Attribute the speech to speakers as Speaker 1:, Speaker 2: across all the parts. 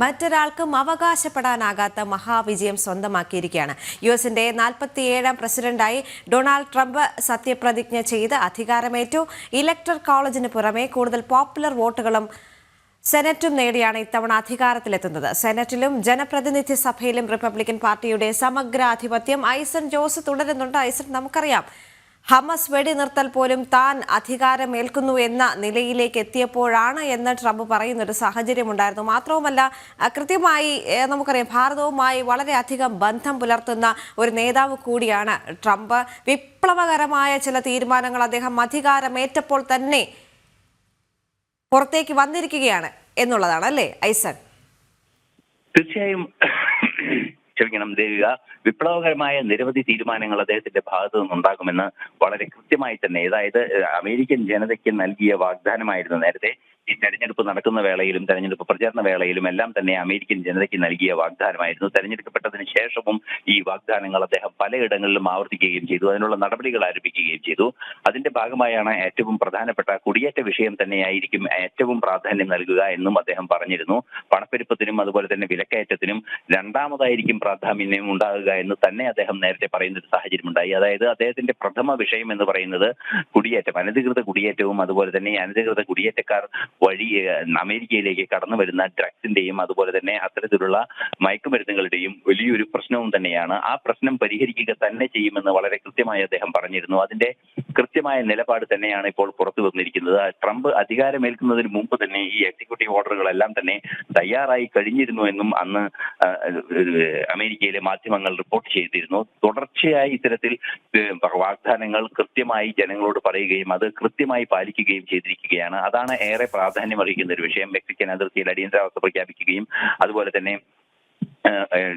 Speaker 1: മറ്റൊരാൾക്കും അവകാശപ്പെടാനാകാത്ത മഹാവിജയം സ്വന്തമാക്കിയിരിക്കുകയാണ്. U എസിന്റെ നാൽപ്പത്തിയേഴാം പ്രസിഡന്റായി Donald Trump സത്യപ്രതിജ്ഞ ചെയ്ത് അധികാരമേറ്റു. ഇലക്ടർ കോളേജിന് പുറമെ കൂടുതൽ പോപ്പുലർ വോട്ടുകളും സെനറ്റും നേടിയാണ് ഇത്തവണ അധികാരത്തിലെത്തുന്നത്. സെനറ്റിലും ജനപ്രതിനിധി സഭയിലും റിപ്പബ്ലിക്കൻ പാർട്ടിയുടെ സമഗ്രാധിപത്യം ഐസൺ ജോസ് തുടരുന്നുണ്ട്. ഐസൺ നമുക്കറിയാം ഹമസ് വെടിനിർത്തൽ പോലും താൻ അധികാരമേൽക്കുന്നു എന്ന നിലയിലേക്ക് എത്തിയപ്പോഴാണ് എന്ന് ട്രംപ് പറയുന്ന ഒരു സാഹചര്യമുണ്ടായിരുന്നു. മാത്രവുമല്ല കൃത്യമായി നമുക്കറിയാം ഭാരതവുമായി വളരെയധികം ബന്ധം പുലർത്തുന്ന ഒരു നേതാവ് കൂടിയാണ് ട്രംപ്. വിപ്ലവകരമായ ചില തീരുമാനങ്ങൾ അദ്ദേഹം അധികാരമേറ്റപ്പോൾ തന്നെ പുറത്തേക്ക് വന്നിരിക്കുകയാണ് എന്നുള്ളതാണ് അല്ലേ ഐസൺ?
Speaker 2: തീർച്ചയായും ക്ഷമിക്കണം ദേവിക. വിപ്ലവകരമായ നിരവധി തീരുമാനങ്ങൾ അദ്ദേഹത്തിന്റെ ഭാഗത്തു നിന്നുണ്ടാകുമെന്ന് വളരെ കൃത്യമായി തന്നെ അതായത് അമേരിക്കൻ ജനതയ്ക്ക് നൽകിയ വാഗ്ദാനമായിരുന്നു നേരത്തെ. ഈ തെരഞ്ഞെടുപ്പ് നടക്കുന്ന വേളയിലും തെരഞ്ഞെടുപ്പ് പ്രചാരണ വേളയിലും എല്ലാം തന്നെ അമേരിക്കൻ ജനതയ്ക്ക് നൽകിയ വാഗ്ദാനമായിരുന്നു. തെരഞ്ഞെടുക്കപ്പെട്ടതിന് ശേഷവും ഈ വാഗ്ദാനങ്ങൾ അദ്ദേഹം പലയിടങ്ങളിലും ആവർത്തിക്കുകയും ചെയ്തു. അതിനുള്ള നടപടികൾ ആരംഭിക്കുകയും ചെയ്തു. അതിന്റെ ഭാഗമായാണ് ഏറ്റവും പ്രധാനപ്പെട്ട കുടിയേറ്റ വിഷയം തന്നെയായിരിക്കും ഏറ്റവും പ്രാധാന്യം നൽകുക എന്നും അദ്ദേഹം പറഞ്ഞിരുന്നു. പണപ്പെരുപ്പത്തിനും അതുപോലെ തന്നെ വിലക്കയറ്റത്തിനും രണ്ടാമതായിരിക്കും പ്രാധാന്യം ഉണ്ടാകുക എന്ന് തന്നെ അദ്ദേഹം നേരത്തെ പറയുന്ന ഒരു സാഹചര്യം ഉണ്ടായി അതായത് അദ്ദേഹത്തിന്റെ പ്രഥമ വിഷയം എന്ന് പറയുന്നത് കുടിയേറ്റം. അനധികൃത കുടിയേറ്റവും അതുപോലെ തന്നെ അനധികൃത കുടിയേറ്റക്കാർ വഴി അമേരിക്കയിലേക്ക് കടന്നു വരുന്ന ഡ്രഗ്സിന്റെയും അതുപോലെ തന്നെ അത്തരത്തിലുള്ള മയക്കുമരുന്നുകളുടെയും വലിയൊരു പ്രശ്നവും തന്നെയാണ്. ആ പ്രശ്നം പരിഹരിക്കുക തന്നെ ചെയ്യുമെന്ന് വളരെ കൃത്യമായി അദ്ദേഹം പറഞ്ഞിരുന്നു. അതിന്റെ കൃത്യമായ നിലപാട് തന്നെയാണ് ഇപ്പോൾ പുറത്തു വന്നിരിക്കുന്നത്. ട്രംപ് അധികാരമേൽക്കുന്നതിന് മുമ്പ് തന്നെ ഈ എക്സിക്യൂട്ടീവ് ഓർഡറുകളെല്ലാം തന്നെ തയ്യാറായി കഴിഞ്ഞിരുന്നു എന്നും അന്ന് അമേരിക്കയിലെ മാധ്യമങ്ങൾ റിപ്പോർട്ട് ചെയ്തിരുന്നു. തുടർച്ചയായി ഇത്തരത്തിൽ വാഗ്ദാനങ്ങൾ കൃത്യമായി ജനങ്ങളോട് പറയുകയും അത് കൃത്യമായി പാലിക്കുകയും ചെയ്തിരിക്കുകയാണ്. അതാണ് ഏറെ പ്രാധാന്യം അറിയിക്കുന്ന ഒരു വിഷയം. മെക്സിക്കൻ അതിർത്തിയിൽ അടിയന്തരാവസ്ഥ പ്രഖ്യാപിക്കുകയും അതുപോലെ തന്നെ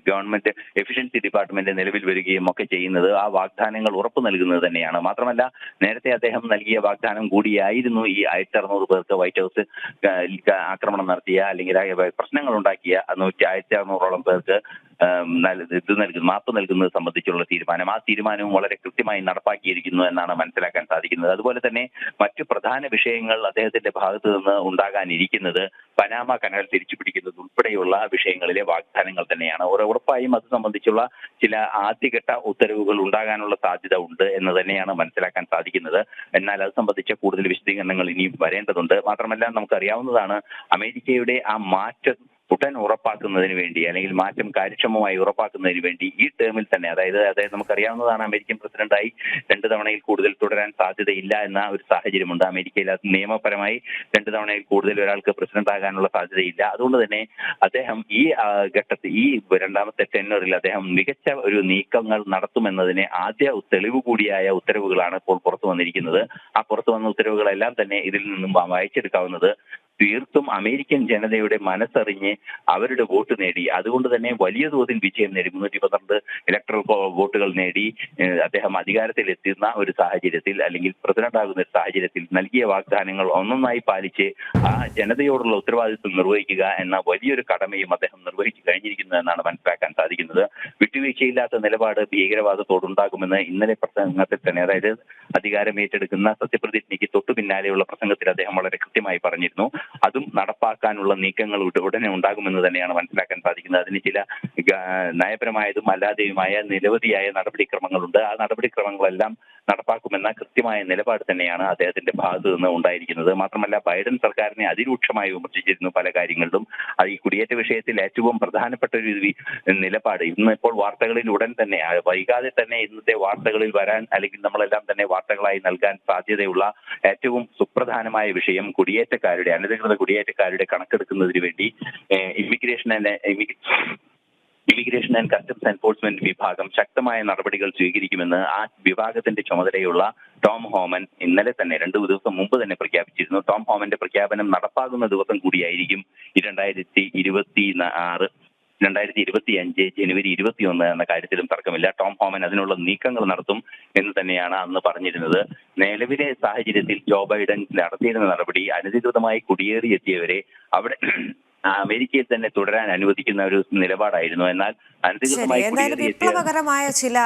Speaker 2: ഗവൺമെന്റ് എഫിഷ്യൻസി ഡിപ്പാർട്ട്മെന്റ് നിലവിൽ വരികയും ഒക്കെ ചെയ്യുന്നത് ആ വാഗ്ദാനങ്ങൾ ഉറപ്പു നൽകുന്നത് തന്നെയാണ്. മാത്രമല്ല നേരത്തെ അദ്ദേഹം നൽകിയ വാഗ്ദാനം കൂടിയായിരുന്നു ഈ ആയിരത്തി അറുന്നൂറ് പേർക്ക് വൈറ്റ് ഹൗസ് ആക്രമണം നടത്തിയ അല്ലെങ്കിൽ പ്രശ്നങ്ങൾ ഉണ്ടാക്കിയ നൂറ്റി ആയിരത്തി അറുന്നൂറോളം പേർക്ക് ഇത് നൽകുന്നു മാപ്പ് നൽകുന്നത് സംബന്ധിച്ചുള്ള തീരുമാനം. ആ തീരുമാനവും വളരെ കൃത്യമായി നടപ്പാക്കിയിരിക്കുന്നു എന്നാണ് മനസ്സിലാക്കാൻ സാധിക്കുന്നത്. അതുപോലെ തന്നെ മറ്റു പ്രധാന വിഷയങ്ങൾ അദ്ദേഹത്തിന്റെ ഭാഗത്ത് നിന്ന് ഉണ്ടാകാനിരിക്കുന്നത് പനാമ കനാൽ തിരിച്ചു പിടിക്കുന്നത് ഉൾപ്പെടെയുള്ള വിഷയങ്ങളിലെ വാഗ്ദാനങ്ങൾ തന്നെയാണ്. ഉറ- ഉറപ്പായും അത് സംബന്ധിച്ചുള്ള ചില ആദ്യഘട്ട ഉത്തരവുകൾ ഉണ്ടാകാനുള്ള സാധ്യത ഉണ്ട് എന്ന് തന്നെയാണ് മനസ്സിലാക്കാൻ സാധിക്കുന്നത്. എന്നാൽ അത് സംബന്ധിച്ച കൂടുതൽ വിശദീകരണങ്ങൾ ഇനിയും വരേണ്ടതുണ്ട്. മാത്രമല്ല നമുക്കറിയാവുന്നതാണ് അമേരിക്കയുടെ ആ മാറ്റം ഉടൻ ഉറപ്പാക്കുന്നതിന് വേണ്ടി അല്ലെങ്കിൽ മാറ്റം കാര്യക്ഷമമായി ഉറപ്പാക്കുന്നതിന് വേണ്ടി ഈ ടേമിൽ തന്നെ അതായത് അതായത് നമുക്കറിയാവുന്നതാണ് അമേരിക്കൻ പ്രസിഡന്റായി രണ്ട് തവണയിൽ കൂടുതൽ തുടരാൻ സാധ്യതയില്ല എന്ന ഒരു സാഹചര്യമുണ്ട്. അമേരിക്കയിൽ അത് നിയമപരമായി രണ്ട് തവണയിൽ കൂടുതൽ ഒരാൾക്ക് പ്രസിഡന്റ് ആകാനുള്ള സാധ്യതയില്ല. അതുകൊണ്ട് തന്നെ അദ്ദേഹം ഈ ഘട്ടത്തിൽ ഈ രണ്ടാമത്തെ ടെന്നറിൽ അദ്ദേഹം മികച്ച ഒരു നീക്കങ്ങൾ നടത്തുമെന്നതിന് ആദ്യ തെളിവ് കൂടിയായ ഉത്തരവുകളാണ് ഇപ്പോൾ പുറത്തു വന്നിരിക്കുന്നത്. ആ പുറത്തു വന്ന ഉത്തരവുകളെല്ലാം തന്നെ ഇതിൽ നിന്നും വായിച്ചെടുക്കാവുന്നത് തീർത്തും അമേരിക്കൻ ജനതയുടെ മനസ്സറിഞ്ഞ് അവരുടെ വോട്ട് നേടി. അതുകൊണ്ട് തന്നെ വലിയ തോതിൽ വിജയം നേടി. മുന്നൂറ്റി പന്ത്രണ്ട് ഇലക്ട്രൽ വോട്ടുകൾ നേടി അദ്ദേഹം അധികാരത്തിൽ എത്തുന്ന ഒരു സാഹചര്യത്തിൽ അല്ലെങ്കിൽ പ്രസിഡന്റ് ആകുന്ന ഒരു സാഹചര്യത്തിൽ നൽകിയ വാഗ്ദാനങ്ങൾ ഒന്നൊന്നായി പാലിച്ച് ആ ജനതയോടുള്ള ഉത്തരവാദിത്വം നിർവഹിക്കുക എന്ന വലിയൊരു കടമയും അദ്ദേഹം നിർവഹിച്ചു കഴിഞ്ഞിരിക്കുന്നു എന്നാണ് മനസ്സിലാക്കാൻ സാധിക്കുന്നത്. വിട്ടുവീഴ്ചയില്ലാത്ത നിലപാട് ഭീകരവാദത്തോടുണ്ടാകുമെന്ന് ഇന്നലെ പ്രസംഗത്തിൽ തന്നെ അതായത് അധികാരം ഏറ്റെടുക്കുന്ന സത്യപ്രതിജ്ഞയ്ക്ക് തൊട്ടു പിന്നാലെയുള്ള പ്രസംഗത്തിൽ അദ്ദേഹം വളരെ കൃത്യമായി പറഞ്ഞിരുന്നു. അതും നടപ്പാക്കാനുള്ള നീക്കങ്ങൾ ഉട- ഉടനെ ഉണ്ടാകുമെന്ന് തന്നെയാണ് മനസ്സിലാക്കാൻ സാധിക്കുന്നത്. അതിന് ചില നയപരമായതും അല്ലാതെയുമായ നിരവധിയായ നടപടിക്രമങ്ങളുണ്ട്. ആ നടപടിക്രമങ്ങളെല്ലാം നടപ്പാക്കുമെന്ന കൃത്യമായ നിലപാട് തന്നെയാണ് അദ്ദേഹത്തിന്റെ ഭാഗത്ത് നിന്ന് ഉണ്ടായിരിക്കുന്നത്. മാത്രമല്ല ബൈഡൻ സർക്കാരിനെ അതിരൂക്ഷമായി വിമർശിച്ചിരുന്നു പല കാര്യങ്ങളിലും. അത് ഈ കുടിയേറ്റ വിഷയത്തിൽ ഏറ്റവും പ്രധാനപ്പെട്ട ഒരു നിലപാട്. ഇന്ന് ഇപ്പോൾ വാർത്തകളിൽ ഉടൻ തന്നെ വൈകാതെ തന്നെ ഇന്നത്തെ വാർത്തകളിൽ വരാൻ അല്ലെങ്കിൽ നമ്മളെല്ലാം തന്നെ വാർത്തകളായി നൽകാൻ സാധ്യതയുള്ള ഏറ്റവും സുപ്രധാനമായ വിഷയം കുടിയേറ്റക്കാരുടെ അനധികൃത കുടിയേറ്റക്കാരുടെ കണക്കെടുക്കുന്നതിന് വേണ്ടി immigration immigration and customs enforcement വിഭാഗം ശക്തമായ നടപടികൾ സ്വീകരിക്കുമെന്ന് ആ വിഭാഗത്തിന്റെ ചുമതലയുള്ള ടോം ഹോമൻ ഇന്നലെ തന്നെ രണ്ടു ദിവസം മുമ്പ് തന്നെ പ്രഖ്യാപിച്ചിരുന്നു. ടോം ഹോമന്റെ പ്രഖ്യാപനം നടപ്പാകുന്ന ദിവസം കൂടിയായിരിക്കും രണ്ടായിരത്തി ഇരുപത്തി ആറ് രണ്ടായിരത്തി ഇരുപത്തി അഞ്ച് ജനുവരി ഇരുപത്തിയൊന്ന് എന്ന കാര്യത്തിലും തർക്കമില്ല. ടോം ഹോമൻ അതിനുള്ള നീക്കങ്ങൾ നടത്തും എന്ന് തന്നെയാണ് അന്ന് പറഞ്ഞിരുന്നത്. നിലവിലെ സാഹചര്യത്തിൽ ജോ ബൈഡൻ നടത്തിയിരുന്ന നടപടി അനധികൃതമായി കുടിയേറിയെത്തിയവരെ അവിടെ അമേരിക്കയിൽ തന്നെ തുടരാൻ അനുവദിക്കുന്ന ഒരു നിലപാടായിരുന്നു. എന്നാൽ അനധികൃതമായി
Speaker 1: വിപ്ലവകരമായ ചില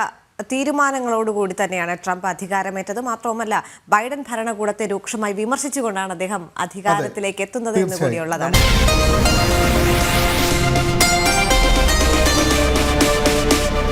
Speaker 1: തീരുമാനങ്ങളോടുകൂടി തന്നെയാണ് ട്രംപ് അധികാരമേറ്റത്. മാത്രവുമല്ല ബൈഡൻ ഭരണകൂടത്തെ രൂക്ഷമായി വിമർശിച്ചുകൊണ്ടാണ് അദ്ദേഹം അധികാരത്തിലേക്ക് എത്തുന്നത് എന്ന്. കൂടിയുള്ളതാണ്.